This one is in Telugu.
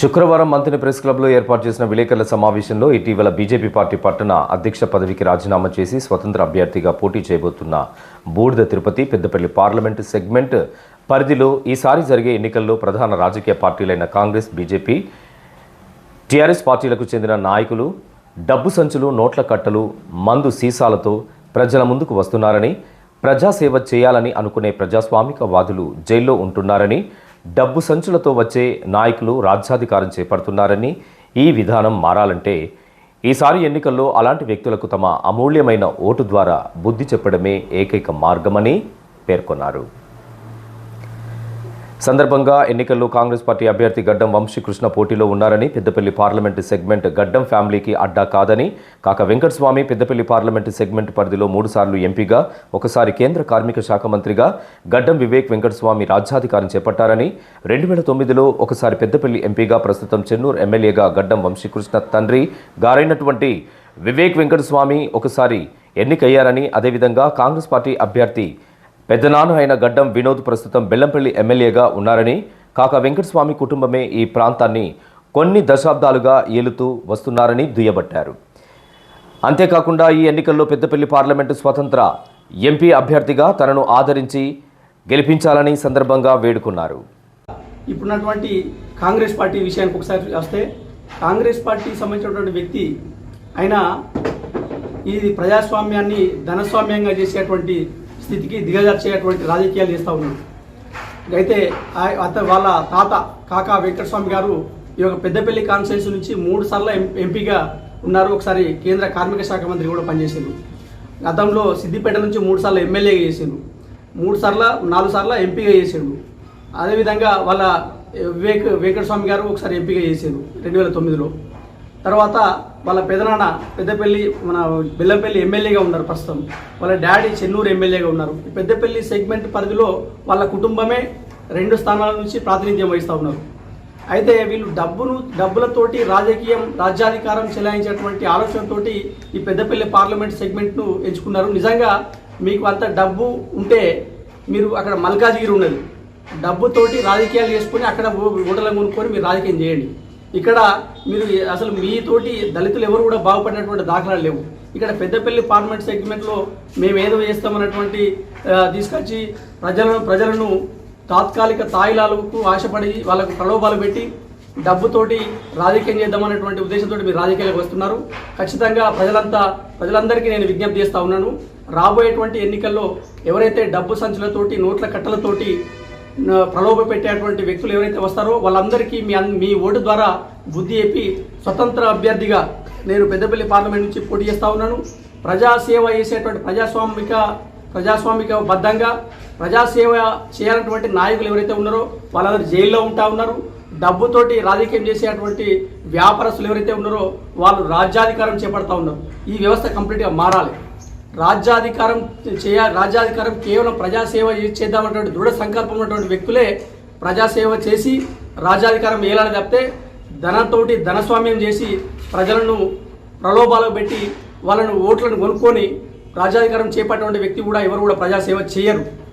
శుక్రవారం మంత్రి ప్రెస్ క్లబ్లో ఏర్పాటు చేసిన విలేకరుల సమావేశంలో ఇటీవల బీజేపీ పార్టీ పట్టణ అధ్యక్ష పదవికి రాజీనామా చేసి స్వతంత్ర అభ్యర్థిగా పోటీ చేయబోతున్న బూడిద తిరుపతి పెద్దపల్లి పార్లమెంటు సెగ్మెంట్ పరిధిలో ఈసారి జరిగే ఎన్నికల్లో ప్రధాన రాజకీయ పార్టీలైన కాంగ్రెస్ బీజేపీ టీఆర్ఎస్ పార్టీలకు చెందిన నాయకులు డబ్బు సంచులు నోట్ల కట్టలు మందు సీసాలతో ప్రజల ముందుకు వస్తున్నారని ప్రజాసేవ చేయాలని అనుకునే ప్రజాస్వామిక వాదులు జైల్లో ఉంటున్నారని డబ్బు సంచులతో వచ్చే నాయకులు రాజ్యాధికారం చేపడుతున్నారని ఈ విధానం మారాలంటే ఈసారి ఎన్నికల్లో అలాంటి వ్యక్తులకు తమ అమూల్యమైన ఓటు ద్వారా బుద్ధి చెప్పడమే ఏకైక మార్గమని పేర్కొన్నారు. సందర్భంగా ఎన్నికల్లో కాంగ్రెస్ పార్టీ అభ్యర్థి గడ్డం వంశీకృష్ణ పోటీలో ఉన్నారని పెద్దపల్లి పార్లమెంటు సెగ్మెంట్ గడ్డం ఫ్యామిలీకి అడ్డా కాదని కాక వెంకటస్వామి పెద్దపల్లి పార్లమెంటు సెగ్మెంట్ పరిధిలో మూడుసార్లు ఎంపీగా ఒకసారి కేంద్ర కార్మిక శాఖ మంత్రిగా గడ్డం వివేక్ వెంకటస్వామి రాజ్యాధికారం చేపట్టారని రెండు వేల తొమ్మిదిలో ఒకసారి పెద్దపల్లి ఎంపీగా ప్రస్తుతం చెన్నూరు ఎమ్మెల్యేగా గడ్డం వంశీకృష్ణ తండ్రి గారైనటువంటి వివేక్ వెంకటస్వామి ఒకసారి ఎన్నికయ్యారని అదేవిధంగా కాంగ్రెస్ పార్టీ అభ్యర్థి పెద్దనాన్న అయిన గడ్డం వినోద్ ప్రస్తుతం బెల్లంపల్లి ఎమ్మెల్యేగా ఉన్నారని కాక వెంకటస్వామి కుటుంబమే ఈ ప్రాంతాన్ని కొన్ని దశాబ్దాలుగా ఏలుతూ వస్తున్నారని దుయ్యబట్టారు. అంతేకాకుండా ఈ ఎన్నికల్లో పెద్దపల్లి పార్లమెంటు స్వతంత్ర ఎంపీ అభ్యర్థిగా తనను ఆదరించి గెలిపించాలని సందర్భంగా వేడుకున్నారు. ఇప్పుడున్నటువంటి కాంగ్రెస్ పార్టీ విషయానికి ఒకసారి వస్తే కాంగ్రెస్ పార్టీకి సంబంధించినటువంటి వ్యక్తి ఆయన ఇది ప్రజాస్వామ్యాన్ని ధనస్వామ్యంగా చేసేటువంటి స్థితికి దిగజార్చేటువంటి రాజకీయాలు చేస్తూ ఉన్నారు అయితే ఆ- వాళ్ళ తాత కాకా వెంకటస్వామి గారు ఈ యొక్క పెద్దపల్లి కాన్స్టిట్యూన్సీ నుంచి మూడు సార్లు ఎం- ఎంపీగా ఉన్నారు. ఒకసారి కేంద్ర కార్మిక శాఖ మంత్రి కూడా పనిచేసిండు. గతంలో సిద్దిపేట నుంచి మూడు సార్లు ఎమ్మెల్యేగా చేసిండు. మూడు సార్ల నాలుగు సార్లు ఎంపీగా చేసిండు. అదేవిధంగా వాళ్ళ వివేక్ వెంకటస్వామి గారు ఒకసారి ఎంపీగా చేసిండు. రెండు వేల తొమ్మిదిలో. తర్వాత వాళ్ళ పెదనాన్న పెద్దపల్లి మన బెల్లంపల్లి ఎమ్మెల్యేగా ఉన్నారు ప్రస్తుతం. వాళ్ళ డాడీ చెన్నూరు ఎమ్మెల్యేగా ఉన్నారు. ఈ పెద్దపల్లి సెగ్మెంట్ పరిధిలో వాళ్ళ కుటుంబమే రెండు స్థానాల నుంచి ప్రాతినిధ్యం వహిస్తూ ఉన్నారు. అయితే వీళ్ళు డబ్బును డబ్బులతోటి రాజకీయం రాజ్యాధికారం చెలాయించేటువంటి ఆలోచనతోటి ఈ పెద్దపల్లి పార్లమెంట్ సెగ్మెంట్ను ఎంచుకున్నారు. నిజంగా మీకు అంత డబ్బు ఉంటే మీరు అక్కడ మల్కాజ్గిరి ఉన్నది డబ్బుతోటి రాజకీయాలు చేసుకొని అక్కడ ఓ- ఓటర్లను కొనుక్కొని మీరు రాజకీయం చేయండి. ఇక్కడ మీరు అసలు మీతోటి దళితులు ఎవరు కూడా బాగుపడినటువంటి దాఖలాలు లేవు. ఇక్కడ పెద్దపల్లి పార్లమెంట్ సెగ్మెంట్లో మేము ఏదో చేస్తామన్నటువంటి తీసుకొచ్చి ప్రజలను ప్రజలను తాత్కాలిక తాయిలాలకు ఆశపడి వాళ్ళకు ప్రలోభాలు పెట్టి డబ్బుతోటి రాజకీయం చేద్దామనేటువంటి ఉద్దేశంతో మీరు రాజకీయాలకు వస్తున్నారు. ఖచ్చితంగా ప్రజలంతా ప్రజలందరికీ నేను విజ్ఞప్తి చేస్తా ఉన్నాను. రాబోయేటువంటి ఎన్నికల్లో ఎవరైతే డబ్బు సంచులతోటి నోట్ల కట్టలతోటి ప్రలోభ పెట్టేటువంటి వ్యక్తులు ఎవరైతే వస్తారో వాళ్ళందరికీ మీ మీ ఓటు ద్వారా బుద్ధి చెప్పి స్వతంత్ర అభ్యర్థిగా నేను పెద్దపల్లి పార్లమెంట్ నుంచి పోటీ చేస్తా ఉన్నాను. ప్రజాసేవ చేసేటువంటి ప్రజాస్వామిక ప్రజాస్వామిక బద్ధంగా ప్రజాసేవ చేయాలన్నటువంటి నాయకులు ఎవరైతే ఉన్నారో వాళ్ళందరూ జైల్లో ఉంటా ఉన్నారు. డబ్బుతోటి రాజకీయం చేసేటువంటి వ్యాపారస్తులు ఎవరైతే ఉన్నారో వాళ్ళు రాజ్యాధికారం చేపడతా ఉన్నారు. ఈ వ్యవస్థ కంప్లీట్గా మారాలి. రాజ్యాధికారం చేయ రాజ్యాధికారం కేవలం ప్రజాసేవ చేద్దామన్నటువంటి దృఢ సంకల్పం ఉన్నటువంటి వ్యక్తులే ప్రజాసేవ చేసి రాజ్యాధికారం వేయాలని తప్పితే ధనంతోటి ధనస్వామ్యం చేసి ప్రజలను ప్రలోభాలకు పెట్టి వాళ్ళను ఓట్లను కొనుక్కొని రాజ్యాధికారం చేపట్టినటువంటి వ్యక్తి కూడా ఎవరు కూడా ప్రజాసేవ చేయరు.